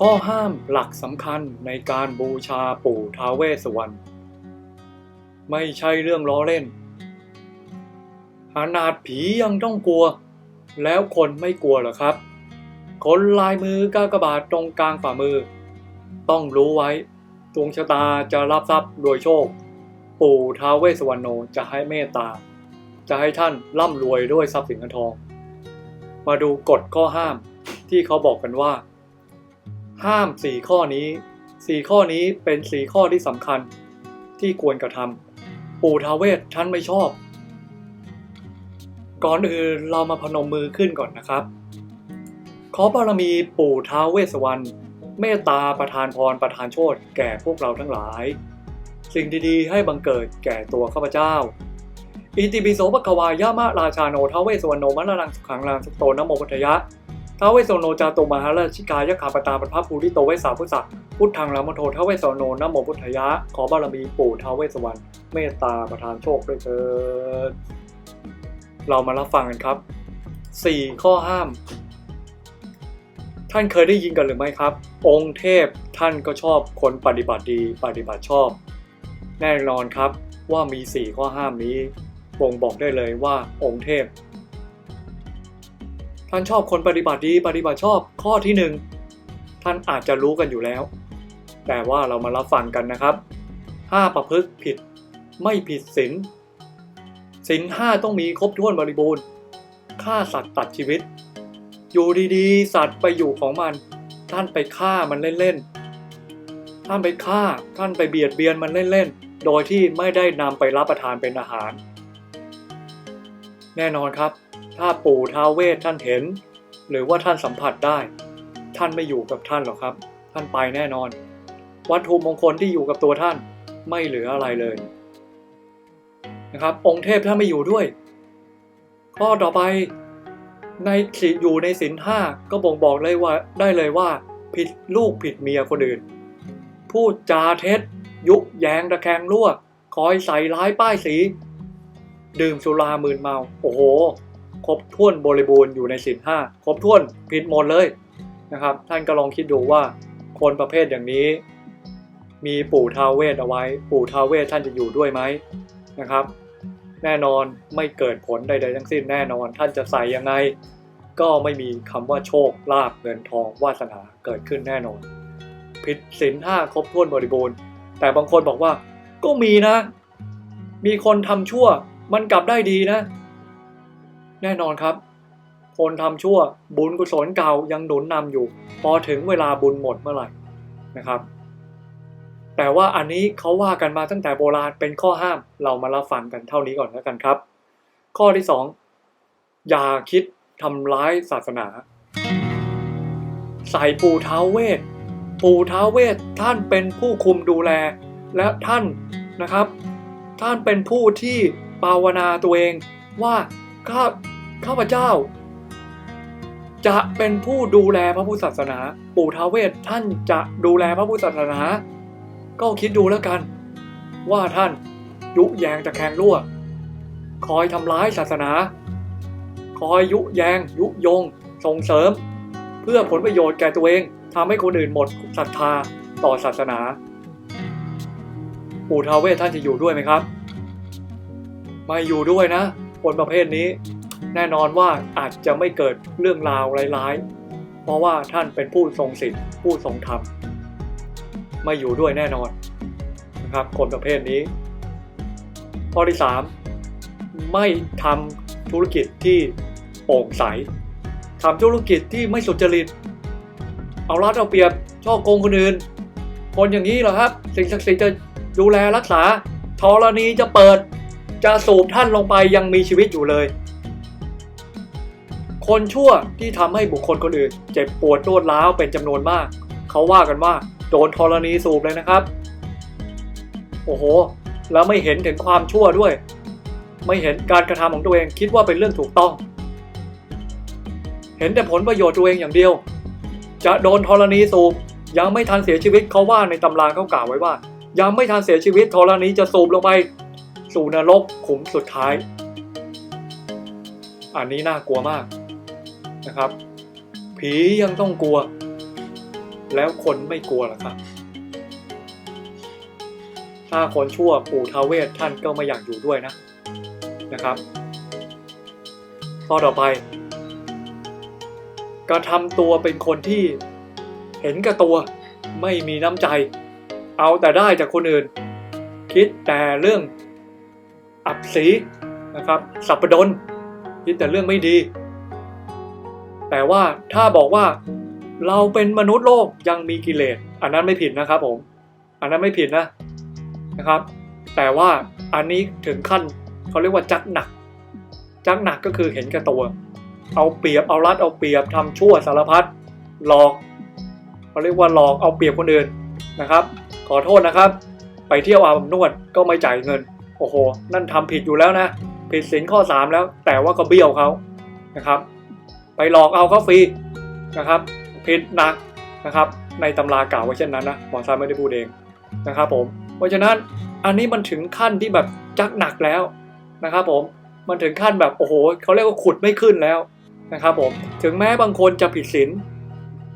ข้อห้ามหลักสำคัญในการบูชาปู่ท้าวเวสสวรรณไม่ใช่เรื่องล้อเล่นขนาดผียังต้องกลัว แล้วคนไม่กลัวหรอครับ คนลายมือกากบาทตรงกลางฝ่ามือ ต้องรู้ไว้ดวงชะตาจะรับทรัพย์โดยโชค ปู่ท้าวเวสสวรรณโนจะให้เมตตา จะให้ท่านร่ำรวยด้วยทรัพย์สินเงินทอง มาดูกฎข้อห้ามที่เขาบอกกันว่า ห้ามสี่ข้อนี้สี่ข้อนี้เป็นสี่ข้อที่สำคัญที่ควรกระทำปู่ท้าเวสท่านไม่ชอบ ก่อนอื่นเรามาพนมมือขึ้นก่อนนะครับ ขอบารมีปู่ท้าเวสวรรณเมตตาประทานพรประทานโชคแก่พวกเราทั้งหลาย สิ่งดีๆ ให้บังเกิดแก่ตัวข้าพเจ้าอิติปิโสปะกวายามะราชาโนท้าเวสวรรณโนมะละลังสุขังลังสุโตนะโมพุทธยะ ท้าวเวสสวรรณโนจาโตมหาราชิกายะขาปตาปะพะภูริโตเวสสาพุทธะพุทธังละมโทท้าวเวสสวรรณโนนโมพุทธยะ ขอบารมีปู่ท้าวเวสสวรรณเมตตาประทานโชคด้วยเถิดเรามารับฟังกันครับ 4 ข้อห้าม ท่านเคยได้ยินกันหรือไม่ครับ องค์เทพท่านก็ชอบคนปฏิบัติดีปฏิบัติชอบ แน่นอนครับว่ามี 4 ข้อห้ามนี้บ่งบอกได้เลยว่าองค์เทพ ท่านชอบคนปฏิบัติดีปฏิบัติชอบข้อที่หนึ่งท่านอาจจะรู้กันอยู่แล้ว แต่ว่าเรามารับฟังกันนะครับห้าประพฤติผิดไม่ผิดศีลศีลห้าต้องมีครบถ้วนบริบูรณ์ฆ่าสัตว์ตัดชีวิต อยู่ดีๆ สัตว์ไปอยู่ของมัน ท่านไปฆ่ามันเล่นๆท่านไปฆ่าท่านไปเบียดเบียนมันเล่นๆโดยที่ไม่ได้นำไปรับประทานเป็นอาหาร แน่นอนครับ ถ้าปู่ท้าเวทท่านเห็น หรือว่าท่านสัมผัสได้ ท่านไม่อยู่กับท่านหรอกครับ ท่านไปแน่นอน วัตถุมงคลที่อยู่กับตัวท่านไม่เหลืออะไรเลยนะครับ องค์เทพท่านไม่อยู่ด้วย ข้อต่อไปในสิอยู่ในศีลห้าก็บ่งบอกเลยว่าได้เลยว่า ผิดลูกผิดเมียคนอื่น พูดจาเท็จ ยุแยงตะแคงรั่ว คอยใส่ร้ายป้ายสี ดื่มสุรามืนเมา โอ้โห ครบถ้วนบริบูรณ์อยู่ในศีลห้าครบถ้วนผิดหมดเลยนะครับ ท่านก็ลองคิดดูว่าคนประเภทอย่างนี้ มีปู่ท้าเวทเอาไว้ ปู่ท้าเวทท่านจะอยู่ด้วยไหมนะครับ แน่นอนไม่เกิดผลใดๆทั้งสิ้นแน่นอนท่านจะใส่ยังไง ก็ไม่มีคำว่าโชคลาภเงินทองวาสนาเกิดขึ้นแน่นอน ผิดศีลห้าครบถ้วนบริบูรณ์ แต่บางคนบอกว่าก็มีนะ มีคนทำชั่วมันกลับได้ดีนะ แน่นอนครับ คนทำชั่วบุญกุศลเก่ายังหนุนนำอยู่ พอถึงเวลาบุญหมดเมื่อไหร่นะครับ แต่ว่าอันนี้เขาว่ากันมาตั้งแต่โบราณเป็นข้อห้ามเรามารับฟังกันเท่านี้ก่อนแล้วกันครับ ข้อที่สองอย่าคิดทำร้ายศาสนา ใส่ปู่ท้าเวทปู่ท้าเวทท่านเป็นผู้คุมดูแล และท่านนะครับ ท่านเป็นผู้ที่ภาวนาตัวเองว่า ข้าข้าพเจ้า จะเป็นผู้ดูแลพระพุทธศาสนา ปู่ท้าวเวทท่านจะดูแลพระพุทธศาสนา ก็คิดดูแล้วกัน ว่าท่านยุแยงตะแคงรั่ว คอยทำร้ายศาสนา คอยยุแยง ยุยง ส่งเสริม เพื่อผลประโยชน์แก่ตัวเองทำให้คนอื่นหมดศรัทธาต่อศาสนา ปู่ท้าวเวทท่านจะอยู่ด้วยไหมครับ ไม่อยู่ด้วยนะ คนประเภทนี้ แน่นอนว่าอาจจะไม่เกิดเรื่องราวร้ายๆ เพราะว่าท่านเป็นผู้ทรงศีลผู้ทรงธรรมไม่อยู่ด้วยแน่นอนนะครับ คนประเภทนี้ ข้อที่ 3 ไม่ทำธุรกิจที่โปร่งใสทำธุรกิจที่ไม่สุจริต เอารัดเอาเปรียบช่อโกงคนอื่น คนอย่างนี้เหรอครับ สิ่งศักดิ์สิทธิ์จะดูแลรักษาธรณีจะเปิด จะสูบท่านลงไปยังมีชีวิตอยู่เลย คนชั่วที่ทำให้บุคคลคนอื่น เจ็บปวดรวดร้าวเป็นจำนวนมาก เขาว่ากันว่าโดนธรณีสูบเลยนะครับ โอ้โห แล้วไม่เห็นถึงความชั่วด้วย ไม่เห็นการกระทำของตัวเองคิดว่าเป็นเรื่องถูกต้อง เห็นแต่ผลประโยชน์ตัวเองอย่างเดียว จะโดนธรณีสูบยังไม่ทันเสียชีวิตเขาว่าในตำราเขากล่าวไว้ว่า ยังไม่ทันเสียชีวิตธรณีจะสูบลงไป สู่นรกขุมสุดท้าย อันนี้น่ากลัวมากนะครับ ผียังต้องกลัว แล้วคนไม่กลัวหรอครับ ถ้าคนชั่วปู่ทาเวศท่านก็ไม่อยากอยู่ด้วยนะนะครับข้อต่อไปกระทำตัวเป็นคนที่เห็นกับตัวไม่มีน้ำใจ เอาแต่ได้จากคนอื่น คิดแต่เรื่อง อับสีนะครับ สับปะดนคิดแต่เรื่องไม่ดี แต่ว่าถ้าบอกว่าเราเป็นมนุษย์โลกยังมีกิเลส อันนั้นไม่ผิดนะครับผม อันนั้นไม่ผิดนะนะครับ แต่ว่าอันนี้ถึงขั้นเขาเรียกว่าจักหนัก จักหนักก็คือเห็นแก่ตัว เอาเปรียบเอารัดเอาเปรียบทำชั่วสารพัดหลอกเขาเรียกว่าหลอกเอาเปรียบคนอื่นนะครับ ขอโทษนะครับ ไปเที่ยวอาบอบนวดก็ไม่จ่ายเงิน โอ้โห นั่นทำผิดอยู่แล้วนะ ผิดศีลข้อ 3 แล้ว แต่ว่าก็เบี้ยวเขานะครับ ไปหลอกเอาเขาฟรีนะครับ ผิดหนักนะครับ ในตำรากล่าวไว้เช่นนั้นนะหมอซาไม่ได้พูดเองนะครับผม เพราะฉะนั้นอันนี้มันถึงขั้นที่แบบจักหนักแล้วนะครับผม มันถึงขั้นแบบโอ้โหเขาเรียกว่าขุดไม่ขึ้นแล้วนะครับผม ถึงแม้บางคนจะผิดศีล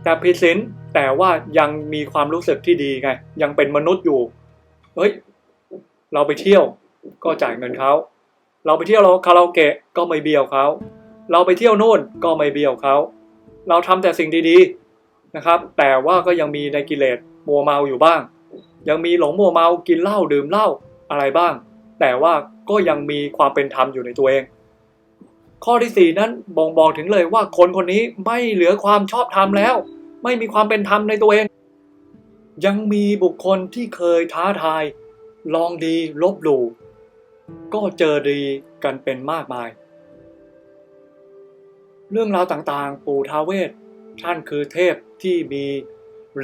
แต่ผิดศีลแต่ว่ายังมีความรู้สึกที่ดีไง ยังเป็นมนุษย์อยู่ เฮ้ย เราไปเที่ยว ก็จ่ายเงินเขา เราไปเที่ยวเราคาราโอเกะก็ไม่เบี้ยวเขา เราไปเที่ยวโน่นก็ไม่เบี้ยวเขา เราทำแต่สิ่งดีๆนะครับ แต่ว่าก็ยังมีในกิเลสมัวเมาอยู่บ้าง ยังมีหลงมัวเมากินเหล้าดื่มเหล้าอะไรบ้าง แต่ว่าก็ยังมีความเป็นธรรมอยู่ในตัวเอง ข้อที่สี่นั้นบ่งบอกถึงเลยว่าคนคนนี้ไม่เหลือความชอบธรรมแล้ว ไม่มีความเป็นธรรมในตัวเอง ยังมีบุคคลที่เคยท้าทาย ลองดีลบหลู่ ก็เจอดีกันเป็นมากมาย เรื่องราวต่างๆ ปู่ทาเวศท่านคือเทพที่มี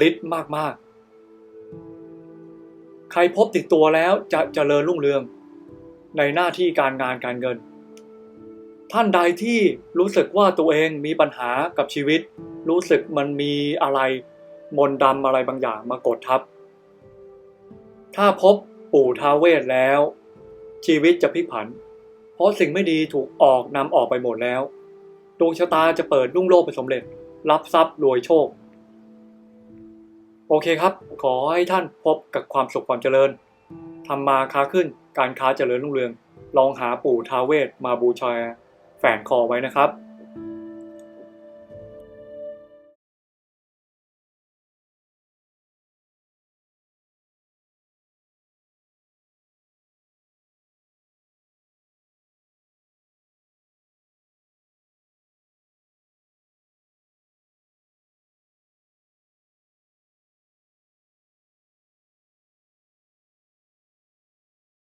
ฤทธิ์มากๆ ใครพบติดตัวแล้วจะเจริญรุ่งเรืองในหน้าที่การงานการเงิน ท่านใดที่รู้สึกว่าตัวเองมีปัญหากับชีวิต รู้สึกมันมีอะไรมนต์ดำอะไรบางอย่างมากดทับ ถ้าพบปู่ทาเวศแล้ว ชีวิตจะพลิกผัน เพราะสิ่งไม่ดีถูกออกนำออกไปหมดแล้ว ดวงชะตาจะเปิดรุ่งโลกไปนสำเร็จ รับทรัพย์รวยโชค โอเคครับ ขอให้ท่านพบกับความสุขความเจริญทำมาค้าขึ้นการค้าเจริญรุ่งเรือง ลองหาปู่ทาเวศมาบูชาแฝงคอไว้นะครับ